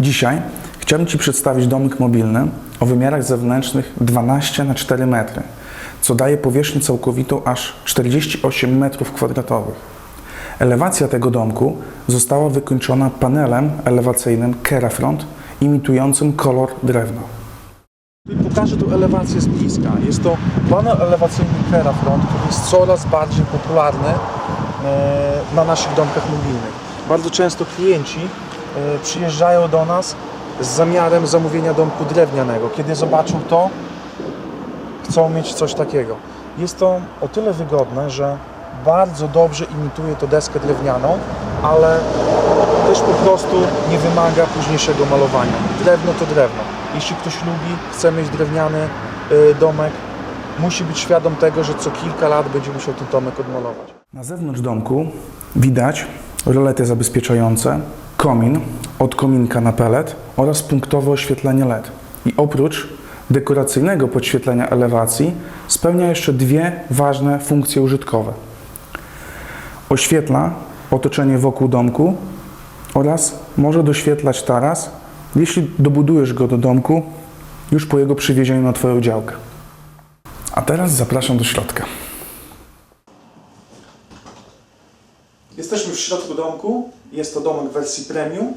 Dzisiaj chciałbym Ci przedstawić domek mobilny o wymiarach zewnętrznych 12 na 4 metry, co daje powierzchnię całkowitą aż 48 metrów kwadratowych. Elewacja tego domku została wykończona panelem elewacyjnym Kerafront imitującym kolor drewna. Pokażę tu elewację z bliska. Jest to panel elewacyjny Kerafront, który jest coraz bardziej popularny e, na naszych domkach mobilnych. Bardzo często klienci przyjeżdżają do nas z zamiarem zamówienia domku drewnianego. Kiedy zobaczą to, chcą mieć coś takiego. Jest to o tyle wygodne, że bardzo dobrze imituje to deskę drewnianą, ale też po prostu nie wymaga późniejszego malowania. Drewno to drewno. Jeśli ktoś lubi, chce mieć drewniany y, domek, musi być świadom tego, że co kilka lat będzie musiał ten domek odmalować. Na zewnątrz domku widać rolety zabezpieczające, komin od kominka na pelet oraz punktowe oświetlenie LED. I oprócz dekoracyjnego podświetlenia elewacji spełnia jeszcze dwie ważne funkcje użytkowe. Oświetla otoczenie wokół domku oraz może doświetlać taras, jeśli dobudujesz go do domku już po jego przywiezieniu na Twoją działkę. A teraz zapraszam do środka. Jesteśmy w środku domku. Jest to domek w wersji premium,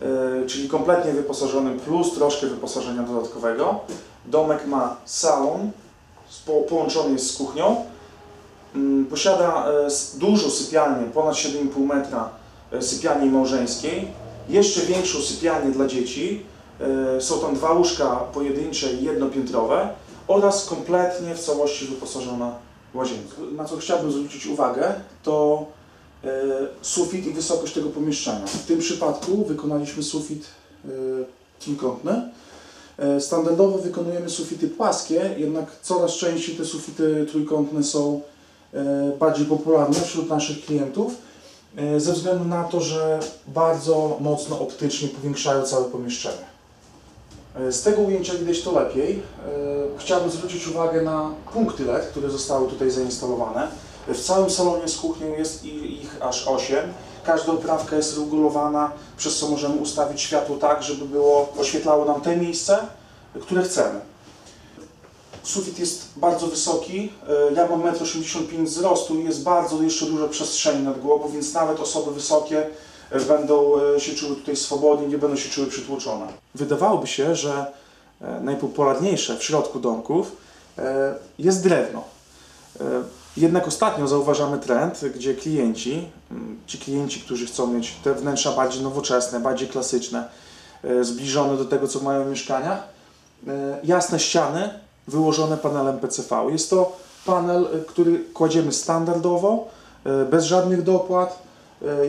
yy, czyli kompletnie wyposażony plus troszkę wyposażenia dodatkowego. Domek ma salon, połączony jest z kuchnią. Mm, Posiada e, dużą sypialnię, ponad 7,5 metra e, sypialni małżeńskiej, jeszcze większą sypialnię dla dzieci. E, Są tam dwa łóżka pojedyncze i jednopiętrowe oraz kompletnie w całości wyposażona łazienka. Na co chciałbym zwrócić uwagę, to e, sufit i wysokość tego pomieszczenia. W tym przypadku wykonaliśmy sufit e, trójkątny. E, Standardowo wykonujemy sufity płaskie, jednak coraz częściej te sufity trójkątne są e, bardziej popularne wśród naszych klientów e, ze względu na to, że bardzo mocno optycznie powiększają całe pomieszczenie. E, Z tego ujęcia widać to lepiej. E, Chciałbym zwrócić uwagę na punkty LED, które zostały tutaj zainstalowane. W całym salonie z kuchnią jest ich aż 8. Każda oprawka jest regulowana, przez co możemy ustawić światło tak, żeby było, oświetlało nam te miejsce, które chcemy. Sufit jest bardzo wysoki. E, Ja mam 1,85 m wzrostu i jest bardzo jeszcze dużo przestrzeni nad głową, więc nawet osoby wysokie e, będą e, się czuły tutaj swobodnie, nie będą się czuły przytłoczone. Wydawałoby się, że najpopularniejsze w środku domków jest drewno. Jednak ostatnio zauważamy trend, gdzie klienci, mm, ci klienci, którzy chcą mieć te wnętrza bardziej nowoczesne, bardziej klasyczne, e, zbliżone do tego, co mają w mieszkaniach, e, jasne ściany wyłożone panelem PCV. Jest to panel, e, który kładziemy standardowo, bez żadnych dopłat.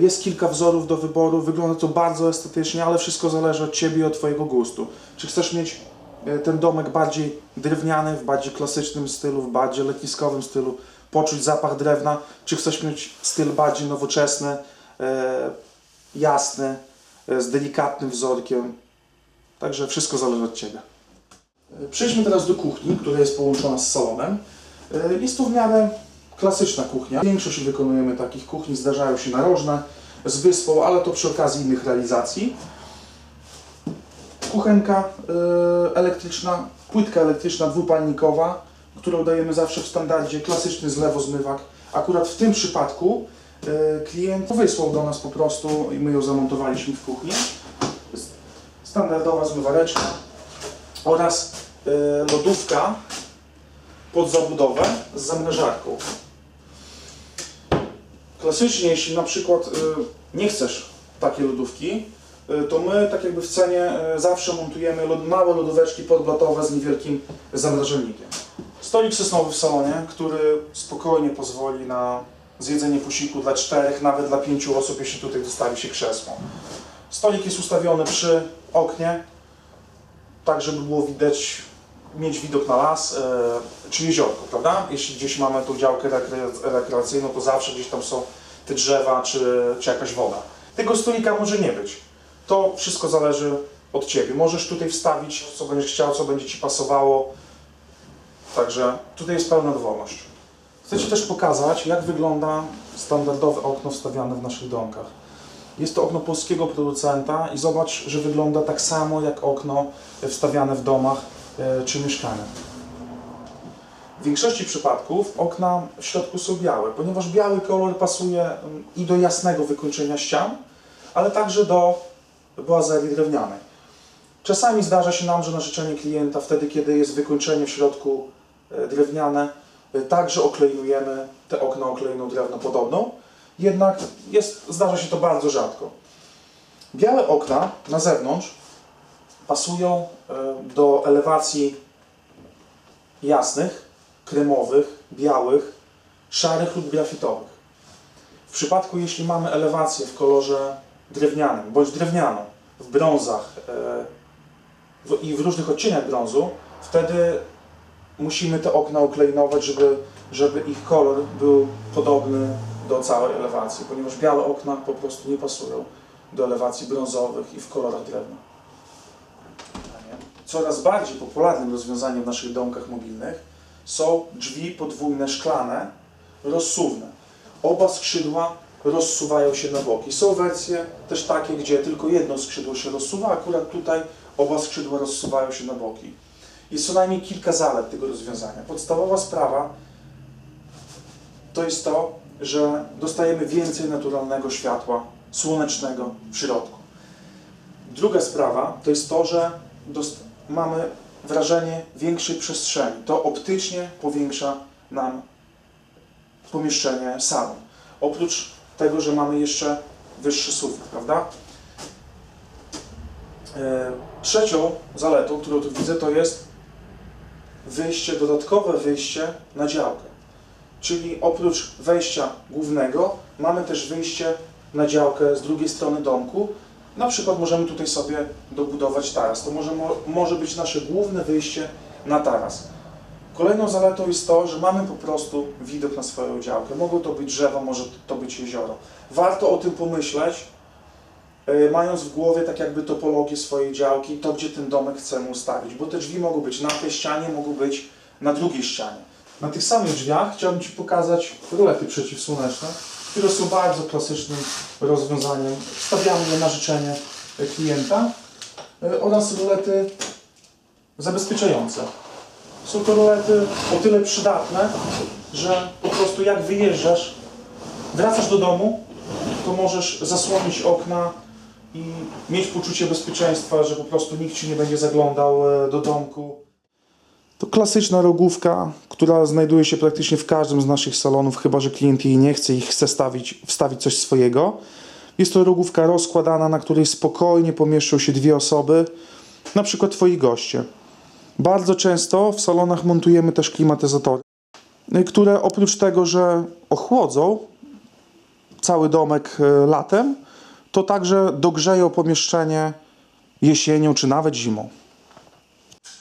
Jest kilka wzorów do wyboru, wygląda to bardzo estetycznie, ale wszystko zależy od Ciebie i od Twojego gustu. Czy chcesz mieć ten domek bardziej drewniany, w bardziej klasycznym stylu, w bardziej letniskowym stylu, poczuć zapach drewna, czy chcesz mieć styl bardziej nowoczesny, e, jasny, e, z delikatnym wzorkiem. Także wszystko zależy od Ciebie. E, Przejdźmy teraz do kuchni, która jest połączona z salonem. E, Jest to w miarę klasyczna kuchnia. Większość wykonujemy takich kuchni, zdarzają się narożne z wyspą, ale to przy okazji innych realizacji. Kuchenka e, elektryczna, płytka elektryczna dwupalnikowa, którą dajemy zawsze w standardzie, klasyczny zlewozmywak. Akurat w tym przypadku e, klient wysłał do nas po prostu i my ją zamontowaliśmy w kuchni. Standardowa zmywareczka oraz e, lodówka pod zabudowę z zamrażarką. Klasycznie, jeśli na przykład y, nie chcesz takiej lodówki, y, to my tak jakby w cenie y, zawsze montujemy małe lodóweczki podblotowe z niewielkim zamrażalnikiem. Stolik sosnowy w salonie, który spokojnie pozwoli na zjedzenie posiłku dla czterech, nawet dla pięciu osób, jeśli tutaj dostawi się krzesło. Stolik jest ustawiony przy oknie, tak żeby było widać, mieć widok na las e, czy jeziorko, prawda? Jeśli gdzieś mamy tą działkę rekre- rekreacyjną, to zawsze gdzieś tam są te drzewa czy, czy jakaś woda. Tego stolika może nie być. To wszystko zależy od Ciebie. Możesz tutaj wstawić, co będziesz chciał, co będzie Ci pasowało. Także tutaj jest pełna dowolność. Chcę Ci też pokazać, jak wygląda standardowe okno wstawiane w naszych domkach. Jest to okno polskiego producenta i zobacz, że wygląda tak samo jak okno wstawiane w domach e, czy mieszkaniach. W większości przypadków okna w środku są białe, ponieważ biały kolor pasuje mm, i do jasnego wykończenia ścian, ale także do boazerii drewnianej. Czasami zdarza się nam, że na życzenie klienta, wtedy kiedy jest wykończenie w środku e, drewniane, e, także oklejujemy te okna oklejną drewnopodobną, jednak jest, zdarza się to bardzo rzadko. Białe okna na zewnątrz pasują e, do elewacji jasnych, kremowych, białych, szarych lub grafitowych. W przypadku, jeśli mamy elewację w kolorze drewnianym bądź drewnianą, w brązach e, w, i w różnych odcieniach brązu, wtedy musimy te okna oklejnować, żeby, żeby ich kolor był podobny do całej elewacji, ponieważ białe okna po prostu nie pasują do elewacji brązowych i w kolorach drewna. Coraz bardziej popularnym rozwiązaniem w naszych domkach mobilnych są drzwi podwójne szklane, rozsuwne. Oba skrzydła rozsuwają się na boki. Są wersje też takie, gdzie tylko jedno skrzydło się rozsuwa, akurat tutaj oba skrzydła rozsuwają się na boki. Jest co najmniej kilka zalet tego rozwiązania. Podstawowa sprawa to jest to, że dostajemy więcej naturalnego światła słonecznego w środku. Druga sprawa to jest to, że mamy wrażenie większej przestrzeni. To optycznie powiększa nam pomieszczenie salon. Oprócz tego, że mamy jeszcze wyższy sufit, prawda? E, Trzecią zaletą, którą tu widzę, to jest wyjście, dodatkowe wyjście na działkę. Czyli oprócz wejścia głównego mamy też wyjście na działkę z drugiej strony domku. Na przykład możemy tutaj sobie dobudować taras. To może, mo- może być nasze główne wyjście na taras. Kolejną zaletą jest to, że mamy po prostu widok na swoją działkę. Mogą to być drzewa, może to być jezioro. Warto o tym pomyśleć, e, mając w głowie tak jakby topologię swojej działki, to gdzie ten domek chcemy ustawić, bo te drzwi mogą być na tej ścianie, mogą być na drugiej ścianie. Na tych samych drzwiach chciałbym Ci pokazać rolety przeciwsłoneczne, które są bardzo klasycznym rozwiązaniem. Stawiamy je na życzenie klienta e, oraz rolety zabezpieczające. Są to rolety o tyle przydatne, że po prostu jak wyjeżdżasz, wracasz do domu, to możesz zasłonić okna i mieć poczucie bezpieczeństwa, że po prostu nikt ci nie będzie zaglądał e, do domku. To klasyczna rogówka, która znajduje się praktycznie w każdym z naszych salonów, chyba że klient jej nie chce i chce stawić, wstawić coś swojego. Jest to rogówka rozkładana, na której spokojnie pomieszczą się dwie osoby, na przykład twoi goście. Bardzo często w salonach montujemy też klimatyzatory, y, które oprócz tego, że ochłodzą cały domek y, latem, to także dogrzeją pomieszczenie jesienią czy nawet zimą.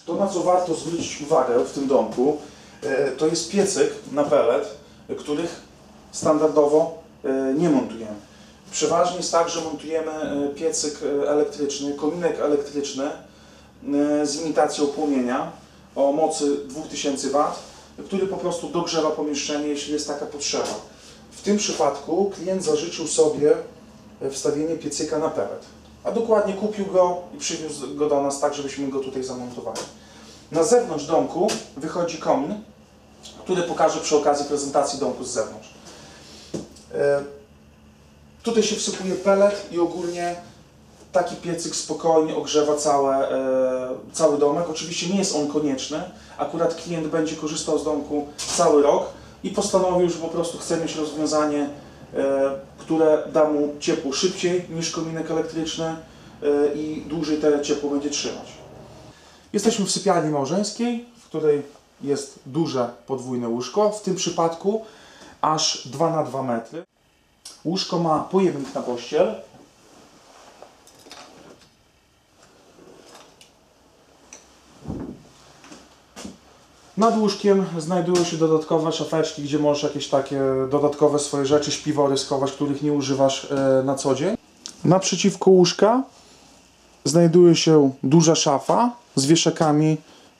To, na co warto zwrócić uwagę w tym domku, e, to jest piecyk na pelet, których standardowo e, nie montujemy. Przeważnie jest tak, że montujemy piecyk elektryczny, kominek elektryczny z imitacją płomienia o mocy 2000 W, który po prostu dogrzewa pomieszczenie, jeśli jest taka potrzeba. W tym przypadku klient zażyczył sobie e, wstawienie piecyka na pelet, a dokładnie kupił go i przywiózł go do nas tak, żebyśmy go tutaj zamontowali. Na zewnątrz domku wychodzi komin, który pokażę przy okazji prezentacji domku z zewnątrz. E, Tutaj się wsypuje pelet i ogólnie taki piecyk spokojnie ogrzewa całe, e, cały domek. Oczywiście nie jest on konieczny. Akurat klient będzie korzystał z domku cały rok i postanowił, że po prostu chce mieć rozwiązanie, e, które da mu ciepło szybciej niż kominek elektryczny e, i dłużej te ciepło będzie trzymać. Jesteśmy w sypialni małżeńskiej, w której jest duże podwójne łóżko. W tym przypadku aż 2 na 2 metry. Łóżko ma pojemnik na pościel. Nad łóżkiem znajdują się dodatkowe szafeczki, gdzie możesz jakieś takie dodatkowe swoje rzeczy, śpiwory schować, których nie używasz e, na co dzień. Naprzeciwko łóżka znajduje się duża szafa z wieszakami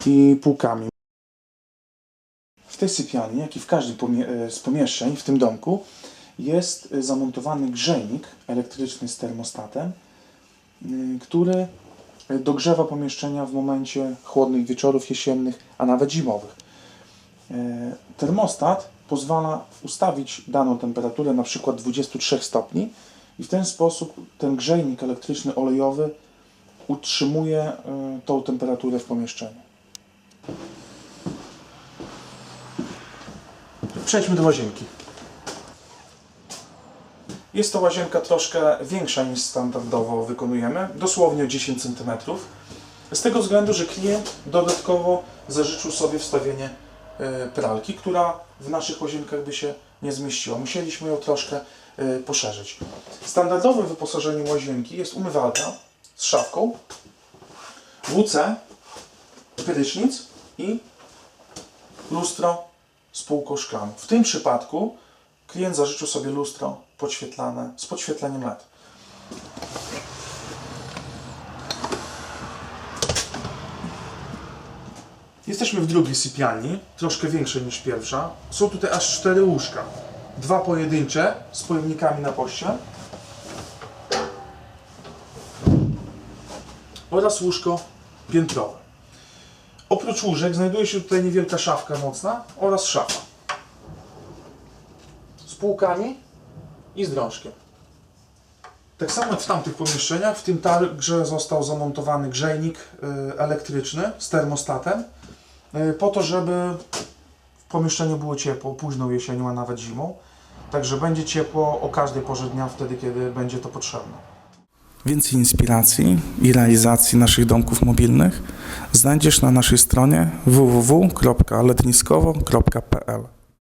i półkami. W tej sypialni, jak i w każdym e, z pomieszczeń w tym domku, jest y, zamontowany grzejnik elektryczny z termostatem, który dogrzewa pomieszczenia w momencie chłodnych wieczorów jesiennych, a nawet zimowych. Y, Termostat pozwala ustawić daną temperaturę na przykład 23 stopni i w ten sposób ten grzejnik elektryczny olejowy utrzymuje y, tą temperaturę w pomieszczeniu. Przejdźmy do łazienki. Jest to łazienka troszkę większa niż standardowo wykonujemy, dosłownie o 10 cm. Z tego względu, że klient dodatkowo zażyczył sobie wstawienie y, pralki, która w naszych łazienkach by się nie zmieściła. Musieliśmy ją troszkę y, poszerzyć. Standardowym wyposażeniem łazienki jest umywalka z szafką, WC, prysznic i lustro z półką szklaną. W tym przypadku klient zażyczył sobie lustro podświetlane z podświetleniem LED. Jesteśmy w drugiej sypialni, troszkę większej niż pierwsza. Są tutaj aż cztery łóżka. Dwa pojedyncze z pojemnikami na pościel oraz łóżko piętrowe. Oprócz łóżek znajduje się tutaj niewielka szafka nocna oraz szafa z półkami i z drążkiem. Tak samo w tamtych pomieszczeniach, w tym także został zamontowany grzejnik y, elektryczny z termostatem, y, po to, żeby w pomieszczeniu było ciepło późną jesienią, a nawet zimą. Także będzie ciepło o każdej porze dnia, wtedy kiedy będzie to potrzebne. Więcej inspiracji i realizacji naszych domków mobilnych znajdziesz na naszej stronie www.letniskowo.pl.